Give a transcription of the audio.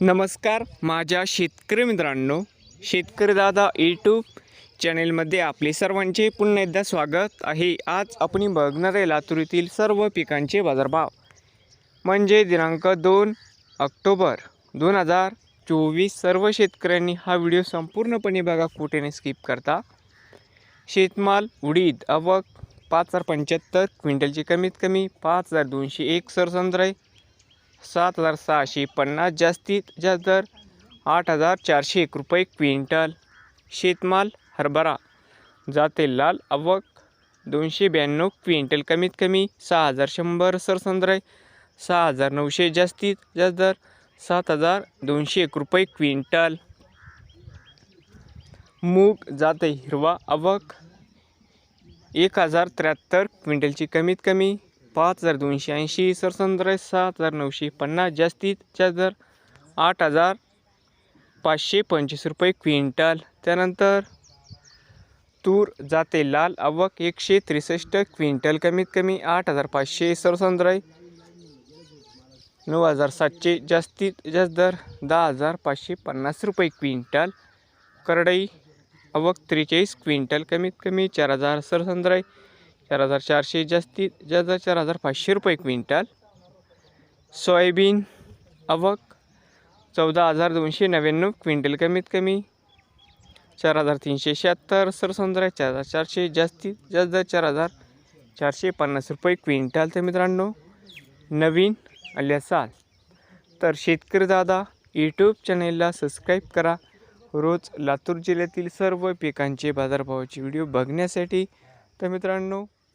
नमस्कार माझ्या शेतकरी मित्रांनो शेतकरी दादा यूट्यूब चॅनेलमध्ये आपले सर्वांचे पुन्हा एकदा स्वागत आहे. आज आपण बघणार आहे लातूर येथील सर्व पिकांचे बाजारभाव. म्हणजे दिनांक दोन ऑक्टोबर दोन हजार चोवीस सर्व शेतकऱ्यांनी हा व्हिडिओ संपूर्णपणे बघा कुठेने स्किप करता. शेतमाल उडीद आवक पाच हजार पंच्याहत्तर क्विंटलची कमीत कमी पाच हजार दोनशे एक सरसंद्राई सात हजार सहाशे पन्नास जास्तीत जास्त दर आठ हजार चारशे एक रुपये क्विंटल. शेतमाल हरभरा जाते लाल आवक दोनशे ब्याण्णव क्विंटल कमीत कमी सहा हजार शंभर सरसंद्राई सहा हजार नऊशे जास्तीत जास्त दर सात हजार दोनशे एक रुपये क्विंटल. मूग जाते हिरवा आवक एक हजार त्र्याहत्तर क्विंटलची कमीत कमी पाच हजार दोनशे ऐंशी सरसंद्र सात हजार नऊशे पन्नास जास्तीत जास्त दर आठ हजार पाचशे पंचवीस रुपये क्विंटल. त्यानंतर तूर जाते लाल आवक एकशे त्रेसष्ट क्विंटल कमीत कमी आठ हजार पाचशे सरसंद्राई नऊ हजार सातशे जास्तीत जास्त दर दहा हजार पाचशे पन्नास रुपये क्विंटल. करडई आवक त्रेचाळीस क्विंटल कमीत कमी चार हजार सरसंद्राई चार हजार चारशे जास्तीत जास्त चार हजार पाचशे रुपये क्विंटल. सोयाबीन आवक चौदा हजार दोनशे नव्याण्णव क्विंटल कमीत कमी. चार हजार तीनशे शहात्तर सरसंद्राई चार हजार चारशे जास्तीत जास्त चार हजार चारशे पन्नास रुपये क्विंटल तर मित्रांनो. नवीन आले असाल तर शेतकरी दादा यूट्यूब चॅनेलला सबस्क्राईब करा. रोज लातूर जिल्ह्यातील सर्व पिकांचे बाजारभावाचे व्हिडिओ बघण्यासाठी. तर मित्रांनो